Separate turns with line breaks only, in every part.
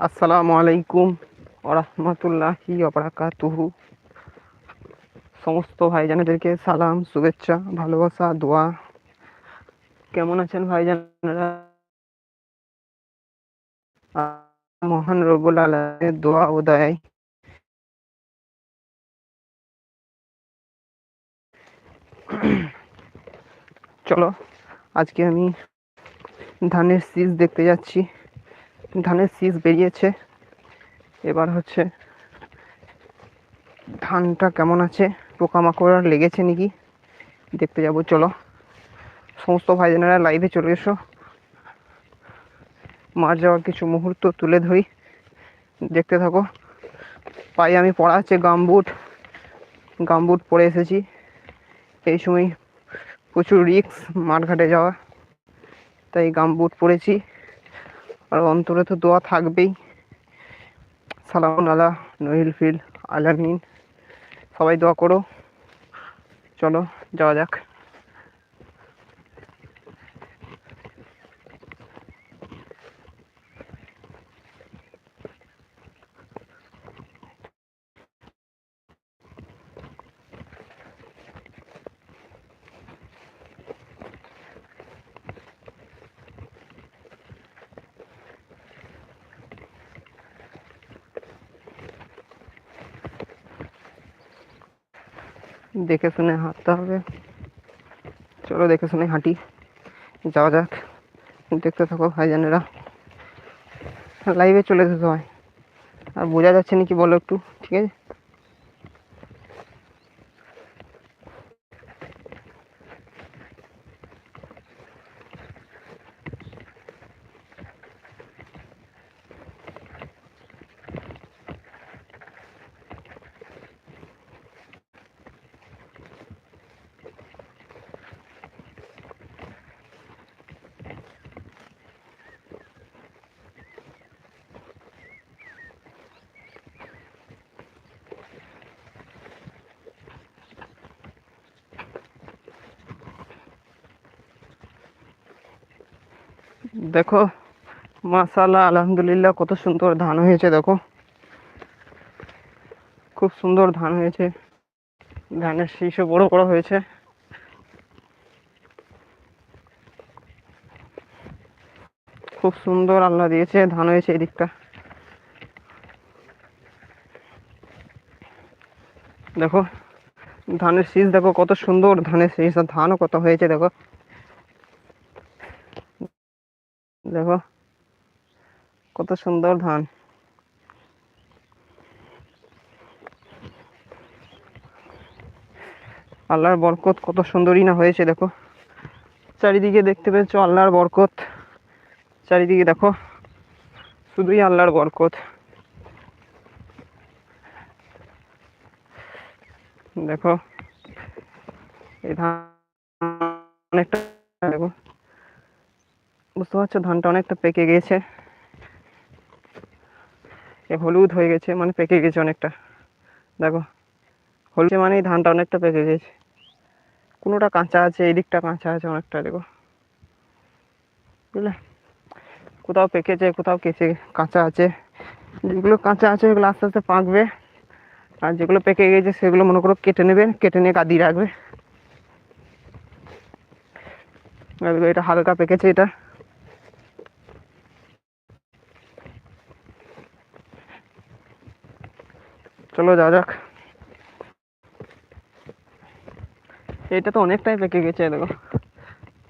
আসসালামু আলাইকুম ওরহমতুল্লাহি ওবরাকাতুহু সমস্ত ভাইজানেদেরকে সালাম, শুভেচ্ছা, ভালোবাসা, দোয়া। কেমন আছেন ভাইজানেরা? মহান রবুল আলমের দোয়া ও চলো, আজকে আমি ধানের শীষ দেখতে যাচ্ছি। ধানের শীষ বেরিয়েছে। এবার হচ্ছে ধানটা কেমন আছে, পোকামাকড় লেগেছে নাকি, দেখতে যাব, চলো। সমস্ত ভাইজানেরা লাইভে চলে এসো। মার যাওয়ার কিছু মুহূর্ত তুলে ধরি। দেখতে থাকো, পায়ে আমি পড়া আছে গামবুট। গামবুট পরে এসেছি। এই সময় প্রচুর রিক্স মাঠঘাটে যাওয়া। তাই গামবুট পরেছি। আর অন্তরে তো দোয়া থাকবেই। সালাম আলা নহিল ফিল আলামিন। সবাই দোয়া করো। চলো, যাওয়া যাক। দেখে শুনে হাঁটতে হবে। চলো দেখে শুনে হাঁটি। যাওয়া যাক। দেখতে থাকো ভাইজানেরা। লাইভে চলে যেতে সবাই আর বোঝা যাচ্ছে নাকি বলো একটু, ঠিক আছে? দেখো, মাশাআল্লাহ, আলহামদুলিল্লাহ, কত সুন্দর ধান হয়েছে, দেখো। খুব সুন্দর ধান হয়েছে। ধানের শীষও বড় বড় হয়েছে। খুব সুন্দর আল্লাহ দিয়েছে, ধান হয়েছে এই দিকটা দেখো, ধানের শীষ, দেখো, কত সুন্দর ধানের শীষ, ধানও কত হয়েছে, দেখো। দেখো, কত সুন্দর ধান। আল্লাহর বরকত কত সুন্দরই না হয়েছে, দেখো। চারিদিকে দেখতে পেয়েছ আল্লাহর বরকত। চারিদিকে দেখো, শুধুই আল্লাহর বরকত। দেখো, এই ধান অনেকটা, দেখো। বুঝতে পারছ? ধানটা অনেকটা পেকে গেছে। এ হলুদ হয়ে গেছে মানে পেকে গেছে অনেকটা। দেখো, হলুদ মানে ধানটা অনেকটা পেকে গেছে। কোনোটা কাঁচা আছে এই দিকটা কাঁচা আছে অনেকটা, দেখো। বুঝলে? কোথাও পেকেছে, কোথাও কেচে, কাঁচা আছে। যেগুলো কাঁচা আছে সেগুলো আস্তে আস্তে পাকবে। আর যেগুলো পেকে গেছে, সেগুলো মনে করো কেটে নেবে, কেটে নিয়ে কাঁদিয়ে রাখবে। এটা হালকা পেকেছে এটা। চলো যাওয়া যাক। এটা তো অনেকটাই পেকে গেছে, দেখো।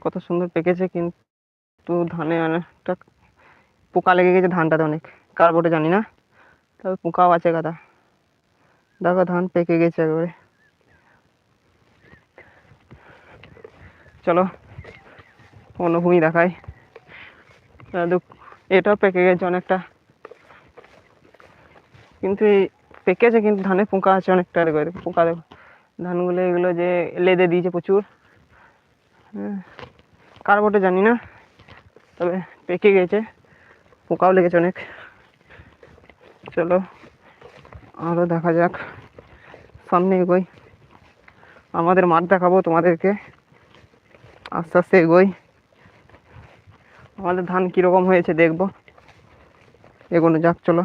কত সুন্দর পেকেছে কিন্তু ধানে অনেকটা পোকা লেগে গেছে, ধানটাতে অনেক। কার বটে জানি না, তবে পোকাও আছে কাদা দেখো ধান পেকে গেছে একবারে। চলো অন্য ভূমি দেখাই দেখ- এটাও পেকে গেছে অনেকটা। কিন্তু এই পেকেছে কিন্তু ধানে পোকা আছে অনেকটা দেখো, পোকা দেখো। ধানগুলো এগুলো যে লেদে দিয়েছে প্রচুর। হ্যাঁ, কার বটে জানি না তবে পেকে গেছে পোকাও লেগেছে অনেক। চলো আরও দেখা যাক সামনে এগোই। আমাদের মাঠ দেখাবো তোমাদেরকে। আস্তে আস্তে এগোই। আমাদের ধান কীরকম হয়েছে দেখব। এগোনো যাক চলো।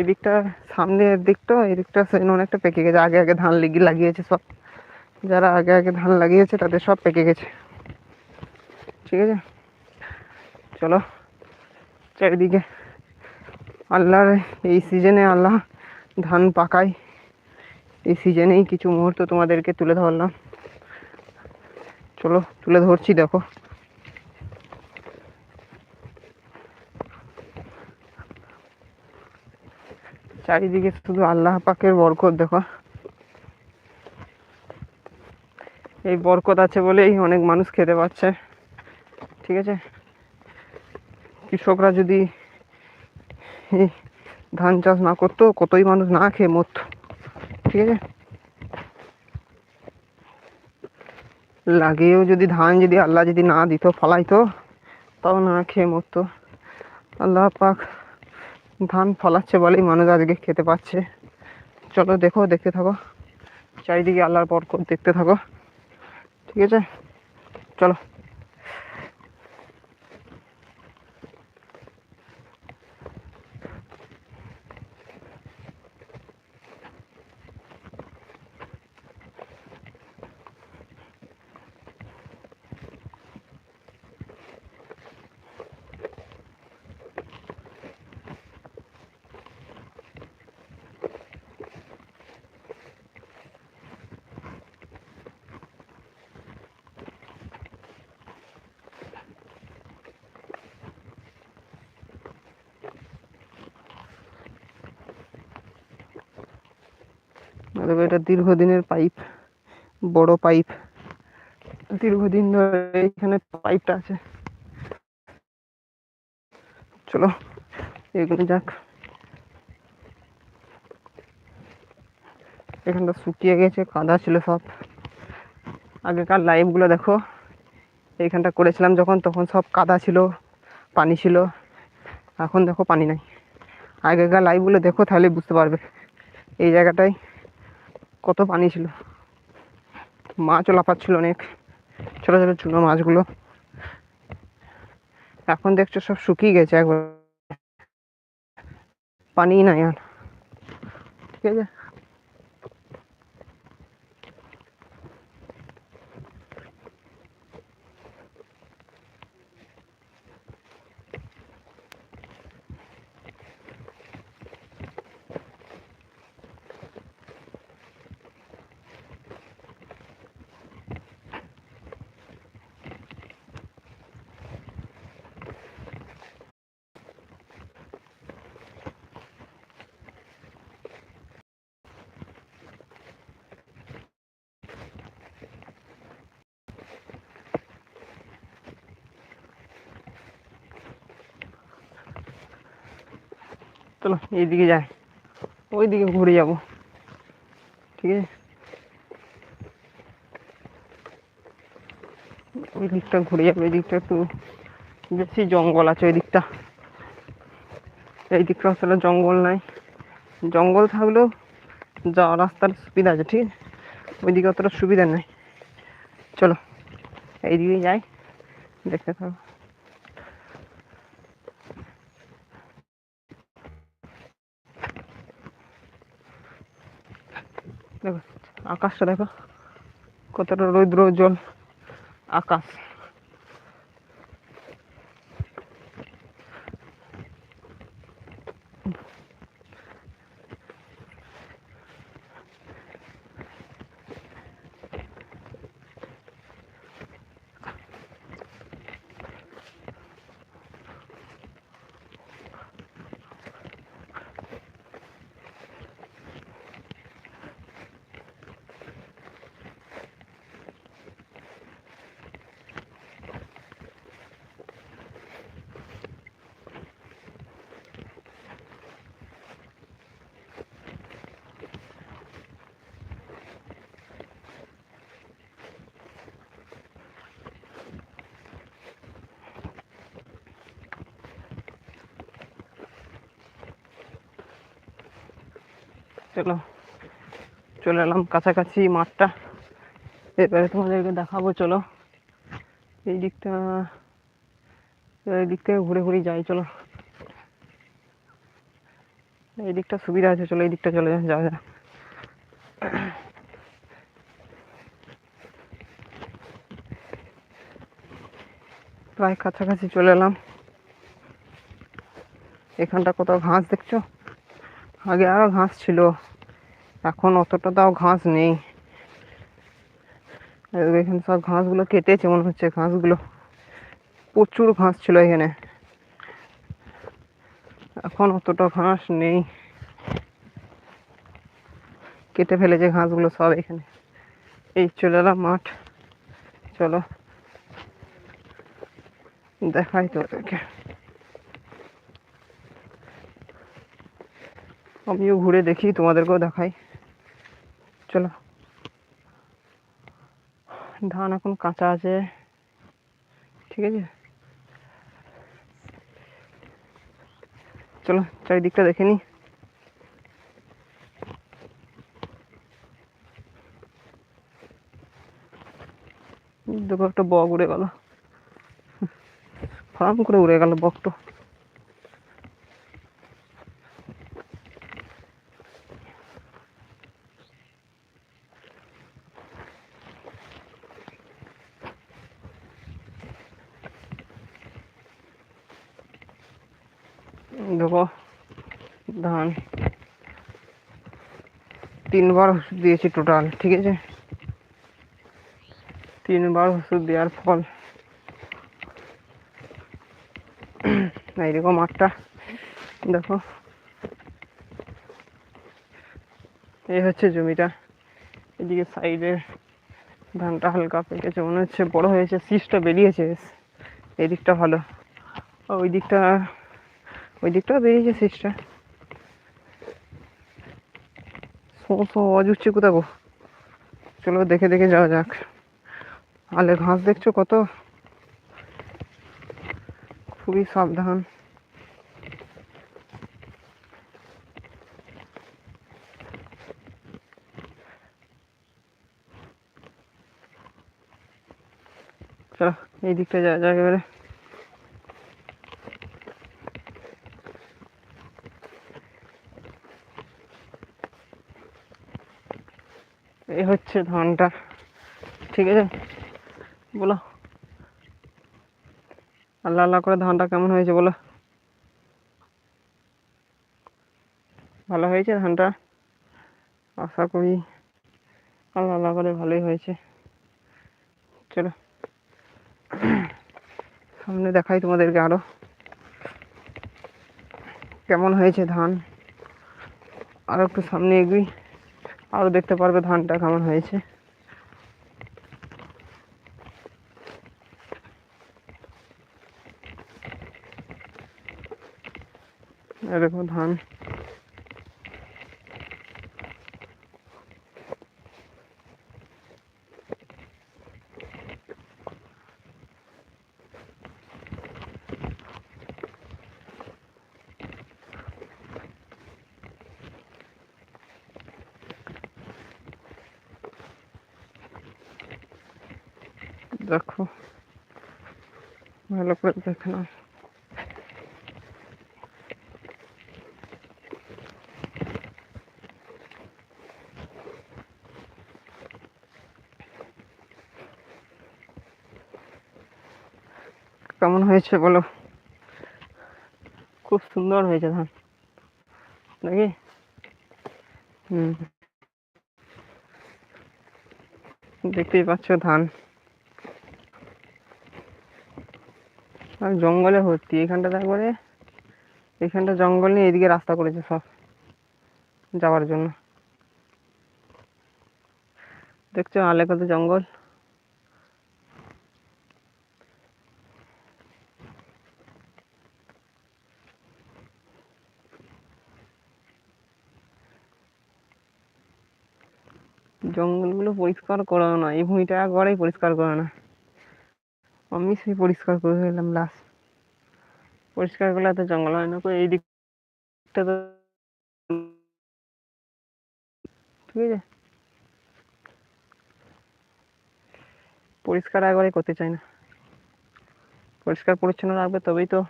এদিকটা সামনের দিকটা, এদিকটা অনেকটা পেকে গেছে। আগে আগে ধান লেগে লাগিয়েছে সব। যারা আগে আগে ধান লাগিয়েছে, তাদের সব পেকে গেছে। ঠিক আছে? চলো, চারিদিকে। আল্লাহর এই সিজনে আল্লাহ ধান পাকায়। এই সিজনেই কিছু মুহূর্ত তোমাদেরকে তুলে ধরলাম। চলো, তুলে ধরছি, দেখো। চারিদিকে শুধু আল্লাহ পাকের বরকত, দেখো। এই বরকত আছে বলেই অনেক মানুষ খেতে পাচ্ছে ঠিক আছে? কৃষকরা যদি এই ধান চাষ না করতো, কতই মানুষ না খেয়ে মরতো, ঠিক আছে? লাগিয়েও যদি ধান যদি আল্লাহ যদি না দিত, ফলাইতো, তাও না খেয়ে মরতো। আল্লাহ পাক ধান ফলাচ্ছে বলেই মানুষ আজকে খেতে পাচ্ছে। চলো দেখো, দেখতে থাকো। চারিদিকে আল্লাহর বরকত দেখতে থাকো। ঠিক আছে? চলো। দেখো, এটা দীর্ঘদিনের পাইপ, বড় পাইপ। দীর্ঘদিন ধরে এখানে পাইপটা আছে। চলো, এগুলো যাক। এখানটা শুকিয়ে গেছে, কাদা ছিল সব। আগেকার লাইভগুলো দেখো, এইখানটা করেছিলাম যখন, তখন সব কাদা ছিল, পানি ছিল। এখন দেখো পানি নাই। আগেকার লাইভগুলো দেখো, তাহলে বুঝতে পারবে। এই জায়গাটায় কত পানি ছিল মাছও লাফাচ্ছিল অনেক। ছোটো ছোটো চুনো মাছগুলো। এখন দেখছ সব শুকিয়ে গেছে একবার। পানি নাই আর। ঠিক আছে? চলো, এইদিকে যাই। ওইদিকে ঘুরে যাব। ঠিক আছে? ওই দিকটা ঘুরে যাব, এই দিকটা একটু বেশি জঙ্গল আছে ওই দিকটা। এই দিকটা আসলে জঙ্গল নাই। জঙ্গল থাকলেও যাওয়া রাস্তার সুবিধা আছে, ঠিক আছে? ওইদিকে অতটা সুবিধা নেই। চলো এইদিকে যাই। দেখতে থাকো। দেখো আকাশটা দেখো কতটা রৌদ্র জল আকাশ। চলো, চলে এলাম কাছাকাছি মাঠটা। এবারে তোমাদেরকে দেখাবো, চলো। এই দিকটা, এই দিক থেকে ঘুরে ঘুরে যাই, চলো। এই দিকটা সুবিধা আছে, চলো, এই দিকটা চলে যাওয়া যাক। প্রায় কাছাকাছি চলে এলাম। এখানটা কোথাও ঘাস দেখছ? আগে আরও ঘাস ছিল। এখন অতটা তাও ঘাস নেই। এখানে সব ঘাসগুলো কেটেছে মনে হচ্ছে, ঘাসগুলো প্রচুর ঘাস ছিল এখানে। এখন অতটা ঘাস নেই। কেটে ফেলেছে ঘাসগুলো সব এখানে। এই চলে এলাম মাঠ। চলো, দেখাই তো আমিও ঘুরে দেখি, তোমাদেরকেও দেখাই। চলো। ধান এখন কাঁচা আছে। ঠিক আছে? চলো, চারিদিকটা দেখে নি দেখো একটা বক উড়ে গেল। ফার্ম করে উড়ে গেল বকটা দেখো ধান তিনবার ওষুধ দিয়েছি টোটাল, ঠিক আছে? তিনবার ওষুধ দেওয়ার ফল। এইরকম মাঠটা দেখো। এই হচ্ছে জমিটা। এদিকে সাইডে ধানটা হালকা পেকেছে, মনে হচ্ছে বড় হয়েছে, শীষটা বেরিয়েছে, বেশ। এই দিকটা ভালো। ওই দিকটা ওই দিকটাও বেরিয়েছে শীষটা সমস্ত আওয়াজ উঠছে কোথাও গো? চলো দেখে দেখে যাওয়া যাক। আলে ঘাস দেখছ কত? খুবই সাবধান। চলো, এই দিকটা যাওয়া যাক এবারে এই হচ্ছে ধানটা। ঠিক আছে? বলো। আল্লাহ আল্লাহ করে ধানটা কেমন হয়েছে বলো? ভালো হয়েছে ধানটা? আশা করি আল্লাহ আল্লাহ করে ভালোই হয়েছে। চলো। সামনে দেখাই তোমাদেরকে আরও। কেমন হয়েছে ধান? আরও একটু সামনে এগুই। আরও দেখতে পারবে ধানটা কেমন হয়েছে। এরকম ধান। দেখো। ভালো করে দেখে নাও। কেমন হয়েছে বলো? খুব সুন্দর হয়েছে ধান। নাকি? হুম। দেখতেই পাচ্ছ ধান। আর জঙ্গলে ভর্তি, এখানটাতে একবারে, এখানটা জঙ্গল নিয়ে এদিকে রাস্তা করেছে সব, যাওয়ার জন্য। দেখছ আলে কত জঙ্গল? জঙ্গলগুলো পরিষ্কার করা না এই ভূমিটা একবারেই পরিষ্কার করা না। আমি সেই পরিষ্কার করে ফেললাম লাস্ট পরিষ্কার করলে এত জঙ্গল হয় না এই দিকটা তো ঠিক আছে। পরিষ্কার একবারে করতে চাই না। পরিষ্কার পরিচ্ছন্ন রাখবে তবেই তো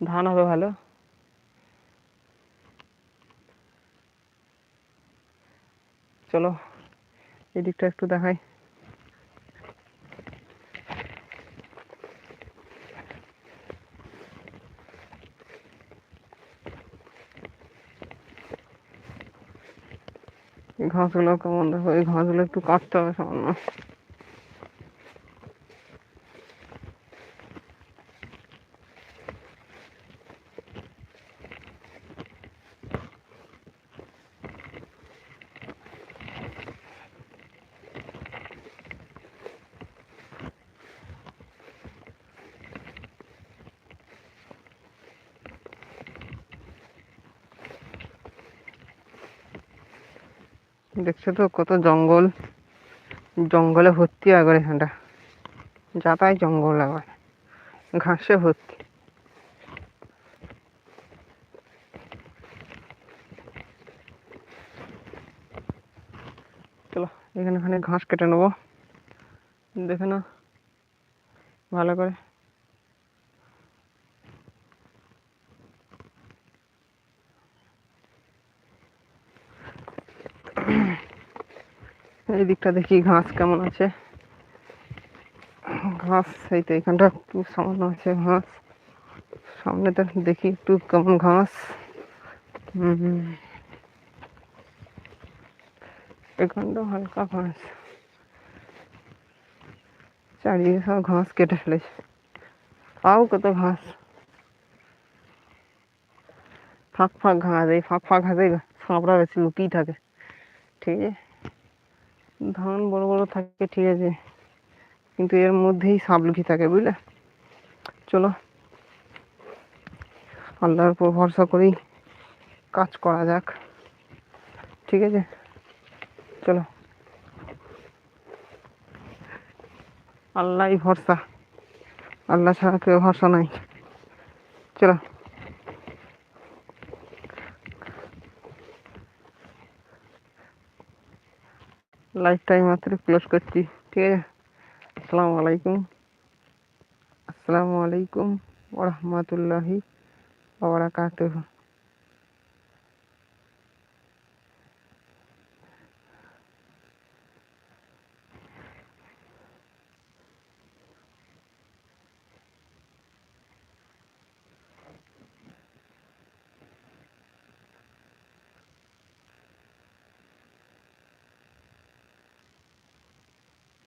ধান হবে ভালো। চলো এদিকটা একটু দেখাই। ঘাসগুলো কেমন দেখো? এই ঘাসগুলো একটু কাটতে হবে সামান্য। দেখছ তো, কত জঙ্গল। জঙ্গলে ভর্তি একবার এখানটা। যাতাই জঙ্গল একবার ঘাসে ভর্তি। চলো, এখানে ঘাস কেটে নেব। দেখে না ভালো করে। এই দিকটা দেখি ঘাস কেমন আছে। ঘাস, এই তো এখানটা একটু সামান্য আছে ঘাস। সামনে তো দেখি একটু কেমন ঘাস। এখানটা হালকা ঘাস। চারিদিকে সব ঘাস কেটে ফেলেছে। তাও কত ঘাস। ফাঁক ফাঁক ঘাস, এই ফাঁক ফাঁক ঘাসে সাঁপড়া বেশি লুকিয়ে থাকে। ঠিক আছে। ধান বড় বড় থাকে, ঠিক আছে। কিন্তু এর মধ্যেই সাপ লুকিয়ে থাকে, বুঝলে? চলো। আল্লাহর উপর ভরসা করেই কাজ করা যাক। ঠিক আছে? চলো। আল্লাহই ভরসা। আল্লাহ ছাড়া কেউ ভরসা নাই। চলো। লাইফটাই মাত্র ক্লোজ করছি ঠিক আছে? আসসালামু আলাইকুম। আসসালামু আলাইকুম ওরহমতুল্লাহি ওবরাকাতুহু